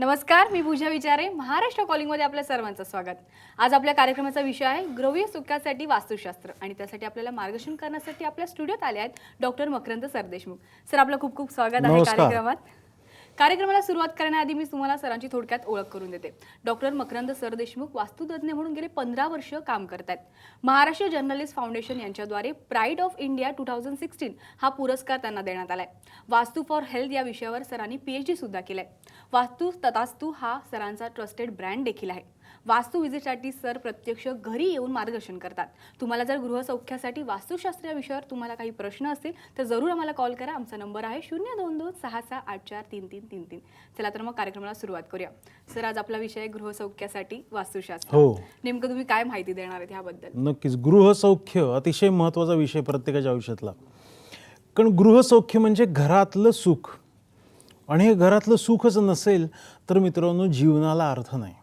नमस्कार मी पूजा विचारे महाराष्ट्र कॉलिंगमध्ये आपल्या सर्वांचं स्वागत. आज आपल्या कार्यक्रमाचा विषय आहे ग्रव्य सुखासाठी वास्तुशास्त्र. आणि त्यासाठी आपल्याला मार्गदर्शन करण्यासाठी आपल्या स्टुडिओत आले आहेत डॉक्टर मकरंद सरदेशमुख. सर आपलं खूप खूप स्वागत आहे. कार्यक्रमात. कार्यक्रमाला सुरुवात करण्याआधी मी तुम्हाला सरांची थोडक्यात ओळख करून देते. डॉक्टर मकरंद सरदेशमुख वास्तुतज्ञ म्हणून गेले पंधरा वर्ष काम करत आहेत महाराष्ट्र जर्नलिस्ट फाउंडेशन यांच्याद्वारे pride of India two thousand sixteen हा पुरस्कार त्यांना देण्यात आलाय. वास्तू फॉर हेल्थ या विषयावर सरांनी पीएचडी सुद्धा केलाय. वास्तू ततास्तू हा सरांचा ट्रस्टेड ब्रँड देखील आहे. वास्तू विजिटसाठी सर प्रत्यक्ष घरी येऊन मार्गदर्शन करतात. तुम्हाला जर गृहसौख्यासाठी वास्तुशास्त्र या विषयावर तुम्हाला काही प्रश्न असतील तर जरूर आम्हाला कॉल करा. आमचा नंबर आहे शून्य दोन दोन सहा सहा आठ चार तीन तीन तीन तीन. चला तर मग कार्यक्रमाला सुरुवात करूया. सर आज आपला विषय गृहसौख्यासाठी वास्तुशास्त्र. हो. नेमकं तुम्ही काय माहिती देणार आहेत ह्याबद्दल? नक्कीच. गृहसौख्य अतिशय महत्त्वाचा विषय प्रत्येकाच्या आयुष्यातला. कारण गृहसौख्य म्हणजे घरातलं सुख. आणि हे घरातलं सुखच नसेल तर मित्रांनो जीवनाला अर्थ नाही.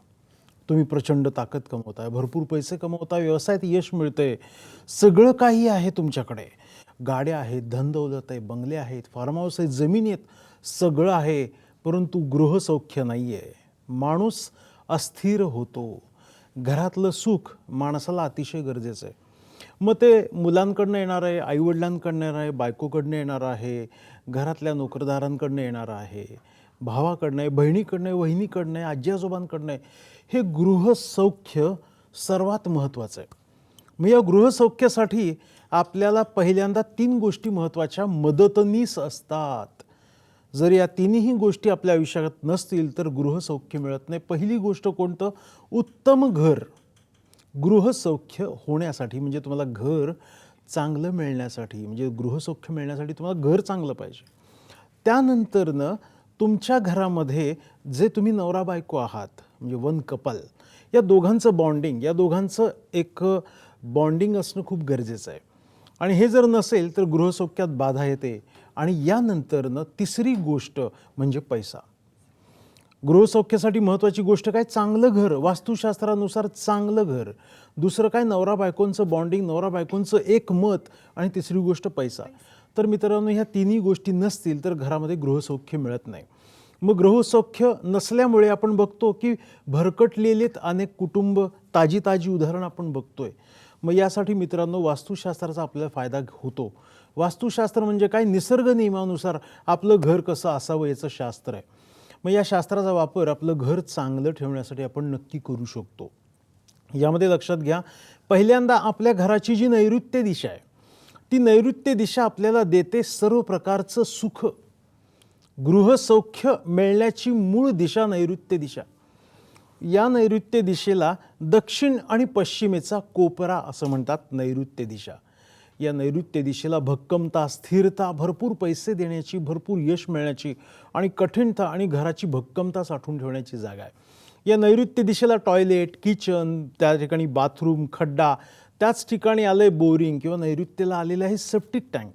तुम्ही प्रचंड ताकद कमवताय भरपूर पैसे कमवताय व्यवसायात यश मिळतंय. सगळं काही आहे तुमच्याकडे. गाड्या आहेत धनदौलत आहे बंगले आहेत फार्म हाऊस आहेत जमीन आहेत सगळं आहे परंतु गृहसौख्य नाही आहे माणूस अस्थिर होतो. घरातलं सुख माणसाला अतिशय गरजेचं आहे मग ते मुलांकडनं येणार आहे आईवडिलांकडनं येणार आहे बायकोकडनं येणार आहे घरातल्या नोकरदारांकडनं येणार आहे. भावाकडनं आहे बहिणीकडनं आहे वहिनीकडनं आहे आजी आजोबांकडनं आहे हे गृहसौख्य सर्वात महत्त्वाचं आहे. मग या गृहसौख्यासाठी आपल्याला पहिल्यांदा तीन गोष्टी महत्त्वाच्या मदतनीस असतात. जर या तिन्ही गोष्टी आपल्या आयुष्यात नसतील तर गृहसौख्य मिळत नाही. पहिली गोष्ट कोणतं? उत्तम घर. गृहसौख्य होण्यासाठी म्हणजे तुम्हाला घर चांगलं मिळण्यासाठी म्हणजे गृहसौख्य मिळण्यासाठी तुम्हाला घर चांगलं पाहिजे. त्यानंतरनं तुमच्या घरामध्ये जे तुम्ही नवरा बायको आहात म्हणजे वन कपल या दोघांचं बॉन्डिंग या दोघांचं एक बॉन्डिंग असणं खूप गरजेचं आहे. आणि हे जर नसेल तर गृहसौख्यात बाधा येते आणि यानंतरनं तिसरी गोष्ट म्हणजे पैसा. गृहसौख्यासाठी महत्त्वाची गोष्ट काय? चांगलं घर वास्तुशास्त्रानुसार चांगलं घर. दुसरं काय? नवरा बायकोंचं बॉन्डिंग नवरा बायकोंचं एक मत आणि तिसरी गोष्ट पैसा. तर मित्रांनो ह्या तिन्ही गोष्टी नसतील तर घरामध्ये गृहसौख्य मिळत नाही. मग गृहसौख्य नसल्यामुळे आपण बघतो की भरकटलेलेत अनेक कुटुंब ताजी ताजी उदाहरण आपण बघतोय. मग यासाठी मित्रांनो वास्तुशास्त्राचा आपल्याला फायदा होतो. वास्तुशास्त्र म्हणजे काय? निसर्ग नियमानुसार आपलं घर कसं असावं याचं शास्त्र आहे. मग या शास्त्राचा वापर आपलं घर चांगलं ठेवण्यासाठी आपण नक्की करू शकतो. यामध्ये लक्षात घ्या पहिल्यांदा आपल्या घराची जी नैऋत्य दिशा आहे ती नैऋत्य दिशा आपल्याला देते सर्व प्रकारचं सुख. गृहसौख्य मिळण्याची मूळ दिशा नैऋत्य दिशा. या नैऋत्य दिशेला दक्षिण आणि पश्चिमेचा कोपरा असं म्हणतात नैऋत्य दिशा. या नैऋत्य दिशेला भक्कमता स्थिरता भरपूर पैसे देण्याची भरपूर यश मिळण्याची आणि कठीणता आणि घराची भक्कमता साठवून ठेवण्याची जागा आहे. या नैऋत्य दिशेला टॉयलेट किचन त्या ठिकाणी बाथरूम खड्डा त्याच ठिकाणी आलं आहे बोरिंग किंवा नैऋत्यला आलेलं आहे सेप्टिक टँक.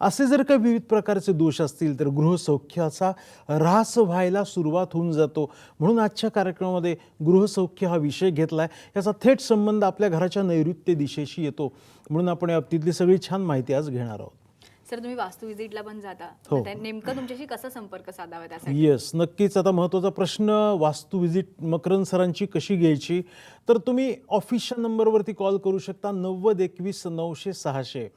असे जर काही विविध प्रकारचे दोष असतील तर गृहसौख्याचा ऱ्हास व्हायला सुरुवात होऊन जातो. म्हणून आजच्या कार्यक्रमामध्ये गृहसौख्य हा विषय घेतला आहे याचा थेट संबंध आपल्या घराच्या नैऋत्य दिशेशी येतो. म्हणून आपण या बाबतीतली सगळी छान माहिती आज घेणार आहोत. सर तुम्ही वास्तू विजिटला पण जाता. हो. नेमकं तुमच्याशी कसा संपर्क साधावा त्यासाठी? येस नक्कीच. आता महत्त्वाचा प्रश्न वास्तू विजिट मकरन सरांची कशी घ्यायची? तर तुम्ही ऑफिसच्या नंबरवरती कॉल करू शकता नव्वद एकवीस नऊशे सहाशे.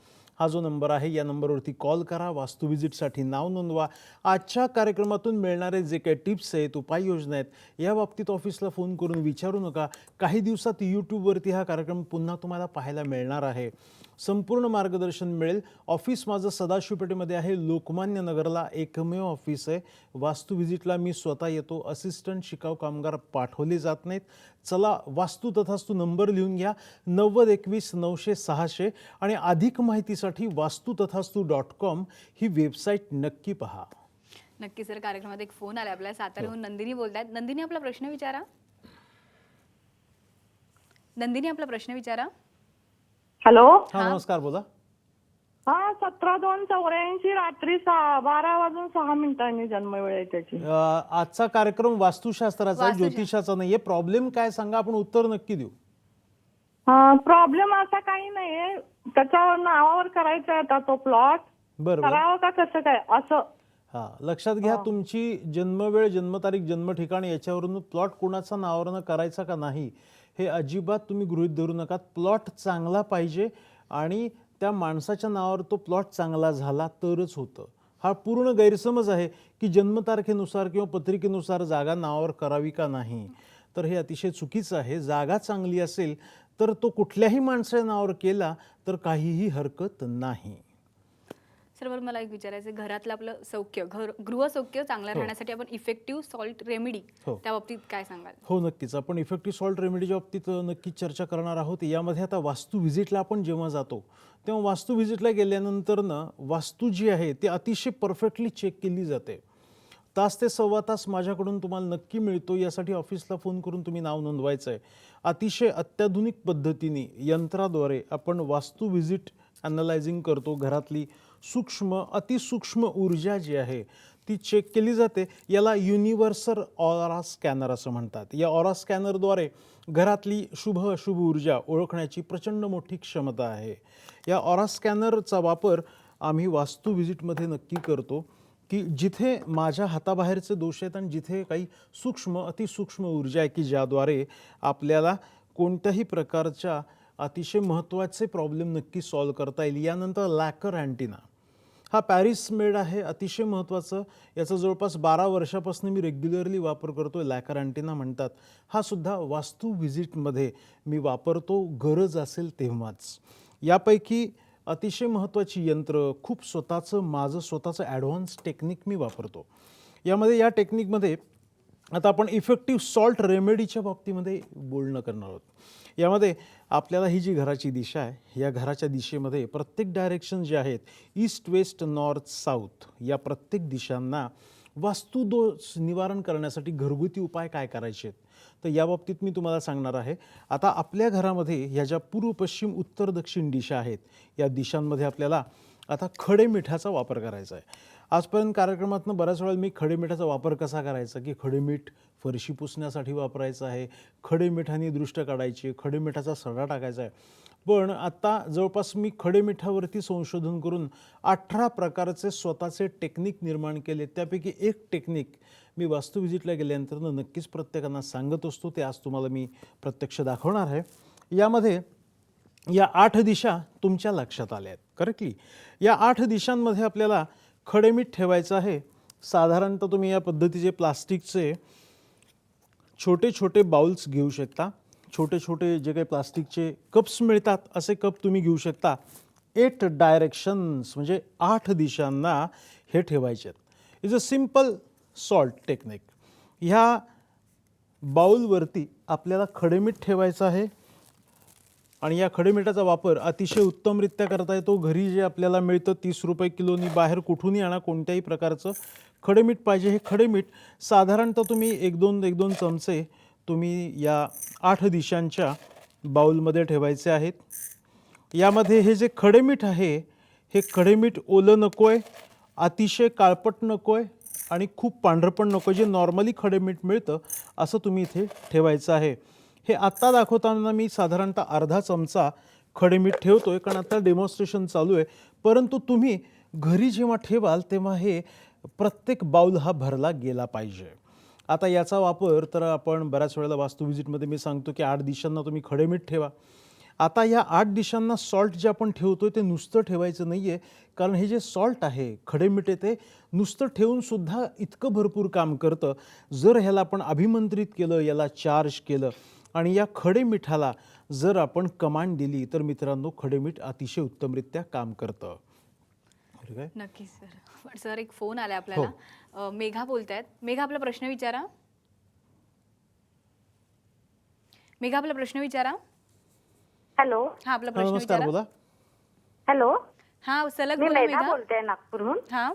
हा जो नंबर आहे या नंबरवरती कॉल करा. वास्तू विजिटसाठी नाव नोंदवा. आजच्या कार्यक्रमातून मिळणारे जे काही टिप्स आहेत उपाययोजना आहेत या बाबतीत ऑफिसला फोन करून विचारू नका. काही दिवसात यूट्यूबवरती हा कार्यक्रम पुन्हा तुम्हाला पाहायला मिळणार आहे. संपूर्ण मार्गदर्शन मिळेल. ऑफिस माझं सदाशिवपेठेमध्ये आहे. लोकमान्य नगरला एकमेव ऑफिस आहे. वास्तू व्हिजिटला मी स्वतः येतो. असिस्टंट शिकाऊ कामगार पाठवले जात नाहीत. चला वास्तू तथास्तू नंबर लिहून घ्या. नव्वद एकवीस नऊशे सहाशे आणि अधिक माहितीसाठी वास्तू तथास्तू डॉट कॉम ही वेबसाईट नक्की पहा. नक्की सर कार्यक्रमात एक फोन आला आपल्या साताऱ्याहून नंदिनी बोलतायत. नंदिनी आपला प्रश्न विचारा. नंदिनी आपला प्रश्न विचारा. हॅलो? हा नमस्कार बोला. हा सतरा दोन चौऱ्याऐंशी रात्री सहा बारा वाजून सहा मिनिटांनी जन्मवेळ आहे त्याची. अ, आजचा कार्यक्रम वास्तुशास्त्राचा आहे, ज्योतिषाचा नाहीये. प्रॉब्लेम काय सांगा आपण उत्तर नक्की देऊ. प्रॉब्लेम असा काही नाहीये. त्याच्या नावावर करायचा आता तो प्लॉट. बरं बरं करावं का कसं काय? असं. हा लक्षात घ्या तुमची जन्मवेळ जन्मतारीख जन्म ठिकाण याच्यावरून प्लॉट कोणाचा नावावरनं करायचा का नाही? हे अजिबात तुम्ही गृहित धरू नका. प्लॉट चांगला पाहिजे आणि त्या माणसाच्या नावावर तो प्लॉट चांगला झाला तरच होतं. हा पूर्ण गैरसमज आहे की जन्मतारखेनुसार किंवा पत्रिकेनुसार जागा नावावर करावी का नाही? तर हे अतिशय चुकीचं आहे. जागा चांगली असेल तर तो कुठल्याही माणसाच्या नावावर केला तर काहीही हरकत नाही. सर बरं मला एक विचारायचं आहे, घरातलं आपलं सौख्य घर गृहसौख्य चांगलं राहण्यासाठी आपण इफेक्टिव्ह सॉल्ट रेमेडी हो. त्या बाबतीत काय सांगाल? हो नक्कीच. आपण इफेक्टिव्ह सॉल्ट रेमेडीच्या बाबतीत अ, नक्कीच चर्चा करणार आहोत यामध्ये आता वास्तू व्हिजिटला आपण जेव्हा जातो तेव्हा वास्तू व्हिजिटला गेल्यानंतर ना वास्तू जी आहे ती अतिशय परफेक्टली चेक केली जाते. तास ते सव्वा तास माझ्याकडून तुम्हाला नक्की मिळतो यासाठी ऑफिसला फोन करून तुम्ही नाव नोंदवायचं आहे अतिशय अत्याधुनिक पद्धतीने यंत्राद्वारे आपण वास्तू व्हिजिट अनलायझिंग करतो. घरातली सूक्ष्म अतिसूक्ष्म ऊर्जा जी आहे ती चेक केली जाते. याला युनिव्हर्सल ऑरा स्कॅनर असं म्हणतात. या ऑरा स्कॅनरद्वारे घरातली शुभ अशुभ ऊर्जा ओळखण्याची प्रचंड मोठी क्षमता आहे. या ऑरा स्कॅनरचा वापर आम्ही वास्तू व्हिजिटमध्ये नक्की करतो की जिथे माझ्या हाताबाहेरचे दोष आहेत आणि जिथे काही सूक्ष्म अतिसूक्ष्म ऊर्जा आहे की ज्याद्वारे आपल्याला कोणत्याही प्रकारच्या अतिशय महत्त्वाचे प्रॉब्लेम नक्की सॉल्व्ह करता येईल. यानंतर लॅकर अँटिना. हा पॅरिस मेड आहे अतिशय महत्त्वाचं. याचा जवळपास बारा वर्षापासून मी रेग्युलरली वापर करतो लॅकर अँटिना म्हणतात. हा सुद्धा वास्तू व्हिजिटमध्ये मी वापरतो गरज असेल तेव्हाच. यापैकी अतिशय महत्त्वाची यंत्र खूप स्वतःचं माझं स्वतःचं ॲडव्हान्स टेक्निक मी वापरतो. यामध्ये या टेक्निकमध्ये आता आपण इफेक्टिव्ह सॉल्ट रेमेडीच्या बाबतीमध्ये बोलणं करणार आहोत. यामध्ये आपल्याला ही जी घराची दिशा आहे या घराच्या दिशेमध्ये प्रत्येक डायरेक्शन जे आहेत ईस्ट वेस्ट नॉर्थ साऊथ या प्रत्येक दिशांना वास्तुदोष निवारण करण्यासाठी घरगुती उपाय काय करायचे आहेत तर या बाबतीत मी तुम्हाला सांगणार आहे. आता आपल्या घरामध्ये ह्या ज्या पूर्व पश्चिम उत्तर दक्षिण दिशा आहेत या दिशांमध्ये आपल्याला आता खडे मिठाचा वापर करायचा आहे. आजपर्यंत कार्यक्रमातनं बऱ्याच वेळा मी खडेमिठाचा वापर कसा करायचा? की खडे मीठ फरशी पुसण्यासाठी वापरायचं आहे खडेमिठाने दृष्ट काढायची खडेमिठाचा सडा टाकायचा आहे. पण आत्ता जवळपास मी खडेमिठावरती संशोधन करून अठरा प्रकारचे स्वतःचे टेक्निक निर्माण केले. त्यापैकी एक टेक्निक मी वास्तू व्हिजिटला गेल्यानंतर नक्कीच प्रत्येकांना सांगत असतो. ते आज तुम्हाला मी प्रत्यक्ष दाखवणार आहे. यामध्ये या आठ दिशा तुमच्या लक्षात आल्या आहेत. करेक्टली? या आठ दिशांमध्ये आपल्याला खडे मीठ ठेवायचं आहे. साधारणतः तुम्ही या पद्धतीचे प्लास्टिकचे छोटे छोटे बाउल्स घेऊ शकता. छोटे छोटे जे काही प्लास्टिकचे कप्स मिळतात असे कप तुम्ही घेऊ शकता. एट डायरेक्शन्स म्हणजे आठ दिशांना हे ठेवायचे आहेत. Is a simple salt technique. ह्या बाउलवरती आपल्याला खडेमीठ ठेवायचं आहे. आणि या खडेमिठाचा वापर अतिशय उत्तमरित्या करता येतो. घरी जे आपल्याला मिळतं तीस रुपये किलोनी बाहेर कुठूनही आणा कोणत्याही प्रकारचं खडेमीठ पाहिजे. हे खडेमीठ साधारणतः तुम्ही एक दोन एक दोन चमचे तुम्ही या आठ दिशांच्या बाऊलमध्ये ठेवायचे आहेत. यामध्ये हे जे खडेमीठ आहे हे खडेमीठ ओलं नको आहे अतिशय काळपट नको आहे आणि खूप पांढरं पण नको जे नॉर्मली खडेमीठ मिळतं असं तुम्ही इथे ठेवायचं आहे. हे आत्ता दाखवताना मी साधारणतः अर्धा चमचा खडेमीठ आहे कारण आता डेमॉन्स्ट्रेशन चालू आहे. परंतु तुम्ही घरी जेव्हा ठेवाल तेव्हा हे प्रत्येक बाऊल हा भरला गेला पाहिजे. आता याचा वापर तर आपण बऱ्याच वेळेला वास्तू व्हिजिटमध्ये मी सांगतो की आठ दिशांना तुम्ही खडेमीठ ठेवा. आता या आठ दिशांना सॉल्ट जे आपण ठेवतोय ते नुसतं ठेवायचं नाही आहे कारण हे जे सॉल्ट आहे खडेमीठ आहे ते नुसतं ठेवूनसुद्धा इतकं भरपूर काम करतं. जर ह्याला आपण अभिमंत्रित केलं याला चार्ज केलं आणि या खडे मिठाला जर आपण कमांड दिली तर मित्रांनो खडेमीठ अतिशय उत्तमरित्या काम करतं. नक्कीच सर. पण सर एक फोन आलाय आपल्याला. अ, मेघा बोलतायत. मेघा आपला प्रश्न विचारा. मेघा आपला प्रश्न विचारा. हॅलो. हा आपला हा, प्रश्न विचारा. बोला. हॅलो. हा सलग बोला मेघा बोलते नागपूरहून हा.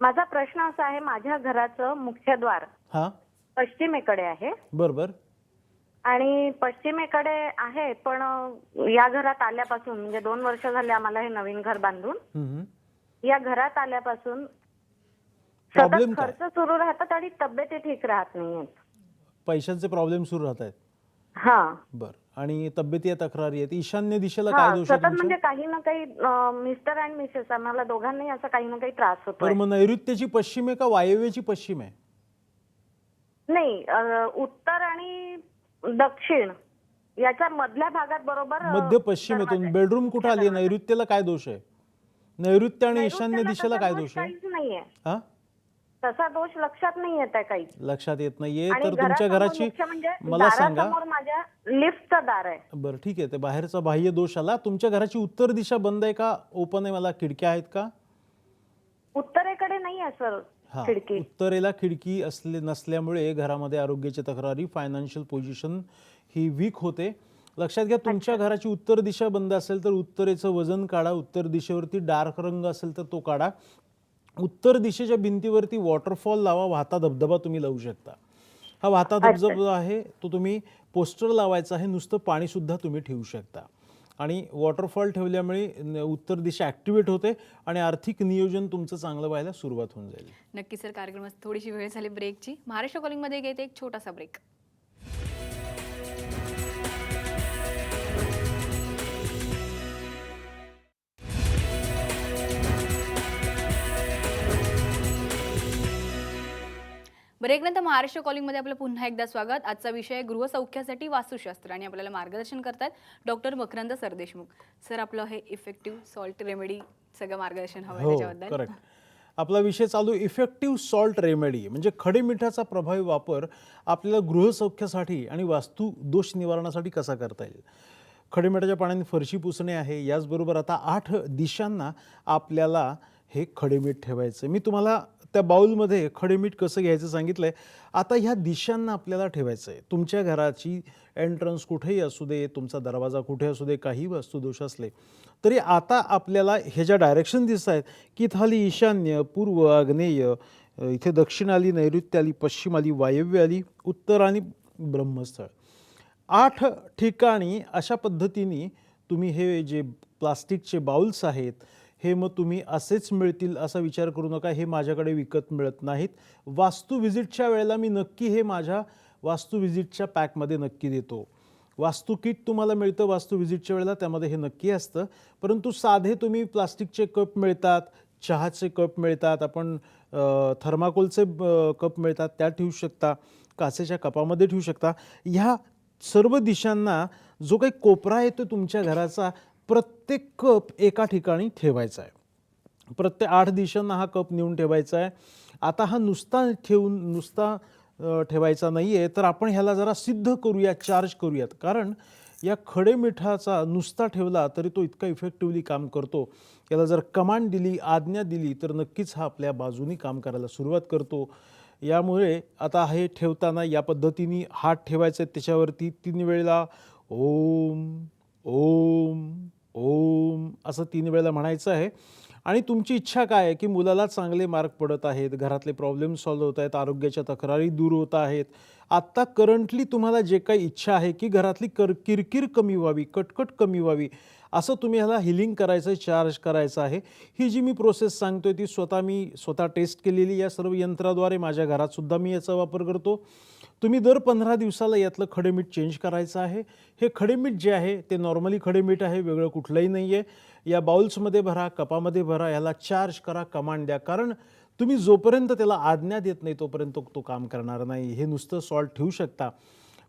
माझा प्रश्न असा आहे माझ्या घराचं मुख्यद्वार हां. पश्चिमेकडे आहे. बरं बरं. आणि पश्चिमेकडे आहे पण या घरात आल्यापासून म्हणजे दोन वर्ष झाले आम्हाला हे नवीन घर बांधून. हम्म. या घरात आल्यापासून Problem सतत काय? खर्च सुरू राहतात आणि तब्येती ठीक राहत नाहीयेत पैशांचे प्रॉब्लेम सुरू राहत आहेत? हा. बरं. आणि तब्येती या तक्रारी आहेत. ईशान्य दिशेला हा काय दोष आहे सतत तुमच्या? म्हणजे काही ना काही मिस्टर अँड मिसेस आम्हाला दोघांनाही असा काही ना काही त्रास होतोय. बरं मग नैऋत्येची पश्चिम आहे का वायव्येची पश्चिम आहे? नाही अ, उत्तर आणि दक्षिण. याच्या मधल्या भागात बरोबर मध्य पश्चिम दरवाजा येतून आहे. बेडरूम कुठं आली? नैऋत्येला काय दोष आहे? नैऋत्य आणि ईशान्य नैऋत्येला दिशेला काय दोष दोष आहे? काहीच नाहीये. हा? तसा दोष लक्षात नाही येत आहे काही. लक्षात येत नाहीये आणि तर तुमच्या घरासमोर घराची मुख्य म्हणजे मला सांगा. दारासमोर माझ्या लिफ्टचं दार आहे. बरं ठीक आहे. ते बाहेरचा बाह्य दोष आला. तुमच्या घराची उत्तर दिशा बंद आहे का? ओपन आहे मला खिडक्या आहेत का? उत्तरेकडे नाही आहे सर. खिडकी. उत्तरेला खिडकी असले नसल्यामुळे घरामध्ये आरोग्याची तक्रारी फायनान्शियल पोझिशन ही वीक होते. लक्षात घ्या तुमच्या घराची उत्तर दिशा बंद असेल तर उत्तरेचं वजन काढा उत्तर दिशेवरती डार्क रंग असेल तर तो काढा. उत्तर दिशेच्या भिंतीवरती वॉटरफॉल लावा वाहता धबधबा तुम्ही लावू शकता. हा वाहता धबधबा आहे तो तुम्ही पोस्टर लावायचा आहे नुसतं पाणी सुद्धा तुम्ही ठेवू शकता. आणि वॉटरफॉल ठेवल्यामुळे उत्तर दिशा ॲक्टिवेट होते आणि आर्थिक नियोजन तुमचं चांगलं व्हायला सुरुवात होऊन जाईल. नक्की सर कार्यक्रमात थोडीशी वेळ झाली ब्रेकची महाराष्ट्र कॉलिंगमध्ये घेते एक छोटासा ब्रेक ब्रेकनंतर महाराष्ट्र कॉलिंगमध्ये आपलं पुन्हा एकदा स्वागत. आजचा विषय गृहसौख्यासाठी वास्तुशास्त्र आणि आपल्याला मार्गदर्शन करतात डॉक्टर मकरंद सरदेशमुख. सर आपलं हे इफेक्टिव्ह सॉल्ट रेमेडी सगळं मार्गदर्शन हवं हो त्याच्याबद्दल. करेक्ट आपला विषय चालू इफेक्टिव्ह सॉल्ट रेमेडी म्हणजे खडे मिठाचा प्रभावी वापर आपल्याला गृहसौख्यासाठी आणि वास्तू दोष निवारणासाठी कसा करता येईल? खडे मिठाच्या पाण्याने फरशी पुसणे आहे. याचबरोबर आता आठ दिशांना आपल्याला हे खडेमीठ ठेवायचं. मी तुम्हाला त्या बाउलमध्ये खडेमीठ कसं घ्यायचं सांगितलं आहे आता ह्या दिशांना आपल्याला ठेवायचं आहे तुमच्या घराची एंट्रन्स कुठेही असू दे तुमचा दरवाजा कुठे असू दे काही वस्तुदोष असले तरी आता आपल्याला हे ज्या डायरेक्शन दिसत आहेत की इथं ईशान्य पूर्व आग्नेय इथे दक्षिण आली नैऋत्य आली पश्चिम आली वायव्य आली उत्तर आणि ब्रह्मस्थळ. आठ ठिकाणी अशा पद्धतीने तुम्ही हे जे प्लास्टिकचे बाउल्स आहेत हे मग तुम्ही असेच मिळतील असा विचार करू नका हे माझ्याकडे विकत मिळत नाहीत. वास्तू व्हिजिटच्या वेळेला मी नक्की हे माझ्या वास्तू व्हिजिटच्या पॅकमध्ये नक्की देतो. वास्तू किट तुम्हाला मिळतं वास्तू व्हिजिटच्या वेळेला त्यामध्ये हे नक्की असतं. परंतु साधे तुम्ही प्लास्टिकचे कप मिळतात चहाचे कप मिळतात आपण थर्माकोलचे कप मिळतात त्या ठेवू शकता काचेच्या कपामध्ये ठेवू शकता. ह्या सर्व दिशांना जो काही कोपरा येतो तुमच्या घराचा प्रत्येक कप एका ठिकाणी ठेवायचा आहे. प्रत्येक आठ दिशांना हा कप नेऊन ठेवायचा आहे. आता हा नुसता ठेवून नुसता ठेवायचा नाही आहे तर आपण ह्याला जरा सिद्ध करूया चार्ज करूयात. कारण या खडे मिठाचा नुसता ठेवला तरी तो इतका इफेक्टिव्हली काम करतो. याला जर कमांड दिली आज्ञा दिली तर नक्कीच हा आपल्या बाजूनी काम करायला सुरुवात करतो. यामुळे आता हे ठेवताना या पद्धतीने हात ठेवायचे त्याच्यावरती. तीन वेळेला ओम ओम ओम असं तीन वेळेला म्हणायचं आहे. आणि तुमची इच्छा काय आहे की मुलाला चांगले मार्क पडत आहेत घरातले प्रॉब्लेम सॉल्व्ह होत आहेत आरोग्याच्या तक्रारी दूर होत आहेत. आत्ता करंटली तुम्हाला जे काही इच्छा आहे की घरातली कर किरकिर कमी व्हावी कटकट कमी व्हावी असं तुम्ही ह्याला हिलिंग करायचं आहे चार्ज करायचं आहे. ही जी मी प्रोसेस सांगतोय ती स्वतः मी स्वतः टेस्ट केलेली या सर्व यंत्राद्वारे माझ्या घरातसुद्धा मी याचा वापर करतो. तुम्ही दर पंधरा दिवसाला यातलं खडेमीठ चेंज करायचं आहे. हे खडेमीठ जे आहे ते नॉर्मली खडेमीठ आहे वेगळं कुठलंही नाही आहे या बाउल्समध्ये भरा कपामध्ये भरा याला चार्ज करा कमांड द्या. कारण तुम्ही जोपर्यंत त्याला आज्ञा देत नाही तोपर्यंत तो काम करणार नाही. हे नुसतं सॉल्ट ठेवू शकता.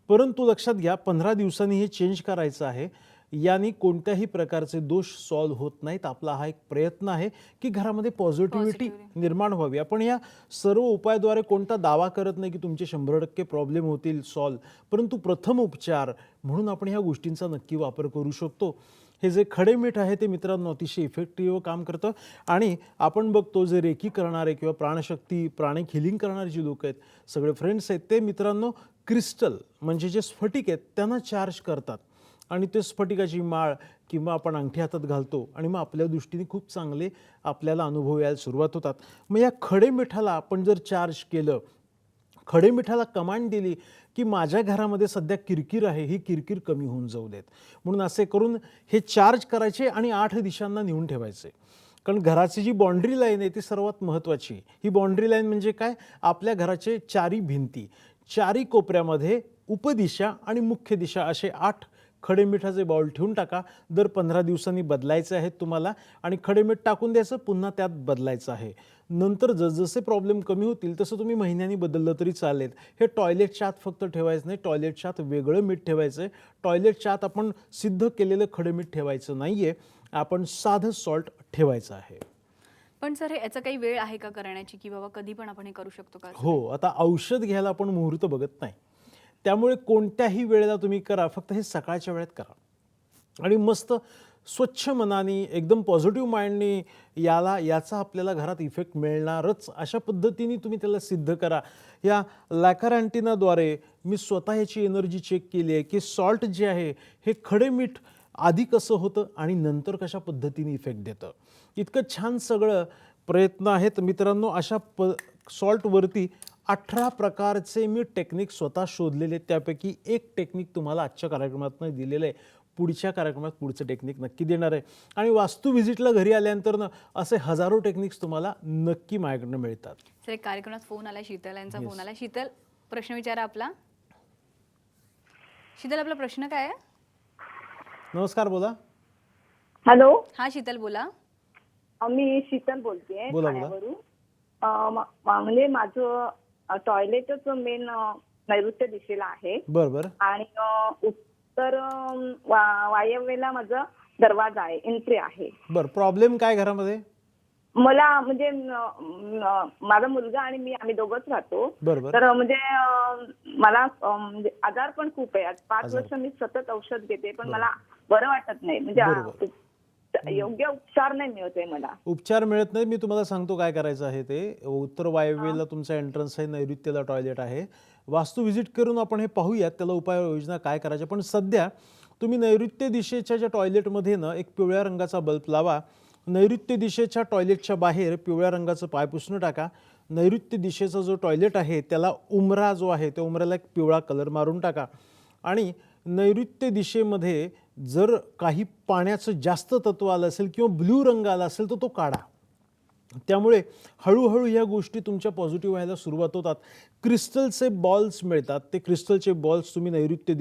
परंतु लक्षात घ्या पंधरा दिवसांनी हे चेंज करायचं आहे. यानी कोणत्याही प्रकारचे दोष सॉल्व्ह होत नाहीत. आपला हा एक प्रयत्न आहे की घरामध्ये पॉझिटिव्हिटी निर्माण व्हावी. आपण या सर्व उपायाद्वारे कोणता दावा करत नाही की तुमचे शंभर टक्के प्रॉब्लेम होतील सॉल्व्ह परंतु प्रथम उपचार म्हणून आपण ह्या गोष्टींचा नक्की वापर करू शकतो. हे जे खडे मीठ आहे ते मित्रांनो अतिशय इफेक्टिव्ह काम करतं. आणि आपण बघतो जे रेकी करणारे किंवा प्राणशक्ती प्राणिक हिलिंग करणारे जे लोक आहेत सगळे फ्रेंड्स आहेत ते मित्रांनो क्रिस्टल म्हणजे जे स्फटिक आहेत त्यांना चार्ज करतात. आणि ते स्फटिकाची माळ किंवा आपण अंगठी हातात घालतो आणि मग आपल्या दृष्टीने खूप चांगले आपल्याला अनुभव यायला सुरुवात होतात. मग या खडे मिठाला आपण जर चार्ज केलं खडे मिठाला कमांड दिली की माझ्या घरामध्ये सध्या किरकिर आहे ही किरकिर कमी होऊन जाऊ देत. म्हणून असे करून हे चार्ज करायचे आणि आठ दिशांना नेऊन ठेवायचे. कारण घराची जी बाँड्री लाईन आहे ती सर्वात महत्त्वाची ही बाँड्री लाईन म्हणजे काय? आपल्या घराचे चारी भिंती. चारी कोपऱ्यामध्ये उपदिशा आणि मुख्य दिशा असे आठ खडे मिठाचे बाउल ठेवून टाका. दर पंधरा दिवसांनी बदलायचे आहेत तुम्हाला आणि खडे मीठ टाकून द्यायचं पुन्हा त्यात बदलायचं आहे. नंतर जसजसे प्रॉब्लेम कमी होतील तसं तुम्ही महिन्यांनी बदललं तरी चालेल. हे टॉयलेटच्या आत फक्त ठेवायचं नाही. टॉयलेटच्या आत वेगळं मीठ ठेवायचं आहे टॉयलेटच्या आत आपण सिद्ध केलेलं खडे मीठ ठेवायचं नाही आहे आपण साधं सॉल्ट ठेवायचं आहे. पण सर हे याचा काही वेळ आहे का करण्याची? की बाबा कधी पण आपण हे करू शकतो का हो आता औषध घ्यायला आपण मुहूर्त बघत नाही. त्यामुळे कोणत्याही वेळेला तुम्ही करा फक्त हे सकाळच्या वेळेत करा. आणि मस्त स्वच्छ मनाने एकदम पॉझिटिव्ह माइंडने याला याचा आपल्याला घरात इफेक्ट मिळणारच अशा पद्धतीने तुम्ही त्याला सिद्ध करा. या लॅकर अँटिनाद्वारे मी स्वतः याची एनर्जी चेक केली आहे की सॉल्ट जे आहे हे खडे मीठ आधी कसं होतं आणि नंतर कशा पद्धतीने इफेक्ट देतं. इतकं छान सगळं प्रयत्न आहेत. मित्रांनो अशा प सॉल्टवरती अठरा प्रकारचे मी टेक्निक स्वतः शोधलेले. त्यापैकी एक टेक्निक तुम्हाला आजच्या कार्यक्रमातनं दिलेलं आहे. पुढच्या कार्यक्रमात पुढचं टेक्निक नक्की देणार आहे. आणि वास्तू व्हिजिटला घरी आल्यानंतर ना असे हजारो टेक्निक्स तुम्हाला नक्की माझ्याकडनं मिळतात. सर एक कार्यक्रमात फोन आला शीतल यांचा फोन आला. शीतल प्रश्न विचारा आपला. शीतल आपला प्रश्न काय आहे? नमस्कार बोला. हॅलो. हा शीतल बोला. मी शीतल बोलतेय बोला, बोला. म्हणजे माझं टॉयलेटच मेन नैऋत्य दिशेला आहे. बरं बरं आणि अं, उत्तर अं, वा- वायव्येला माझा दरवाजा आहे एंट्री आहे. बरं प्रॉब्लेम काय घरामध्ये? मला म्हणजे न- न- माझा मुलगा आणि मी आम्ही दोघंच राहतो. तर म्हणजे अं, मला अं, म्हणजे आजार पण खूप आहे. आज पाच. वर्ष मी सतत औषध घेते पण मला बरं वाटत नाही. म्हणजे बरोबर. योग्य उपचार नाही मिळतोय मला. उपचार मिळत नाही मी तुम्हाला सांगतो काय करायचं आहे ते. उत्तर वायव्येला तुमचा एंट्रन्स आहे नैऋत्येला टॉयलेट आहे. वास्तू व्हिजिट करून आपण हे पाहूयात त्याला उपाययोजना काय करायच्या. पण सध्या तुम्ही नैऋत्य दिशेच्या ज्या टॉयलेटमध्ये ना एक पिवळ्या रंगाचा बल्ब लावा. नैऋत्य दिशेच्या टॉयलेटच्या बाहेर पिवळ्या रंगाचं पाय पुसणं टाका. नैऋत्य दिशेचा जो टॉयलेट आहे त्याला उमरा जो आहे त्या उमऱ्याला एक पिवळा कलर मारून टाका. आणि नैऋत्य दिशेमध्ये जर काही पाण्याचं जास्त तत्व आलं असेल किंवा ब्ल्यू रंग आला असेल तर तो काढा. त्यामुळे हळूहळू ह्या गोष्टी तुमच्या पॉझिटिव्ह व्हायला सुरुवात होतात. क्रिस्टलचे बॉल्स मिळतात. ते क्रिस्टलचे बॉल्स तुम्ही नैऋत्य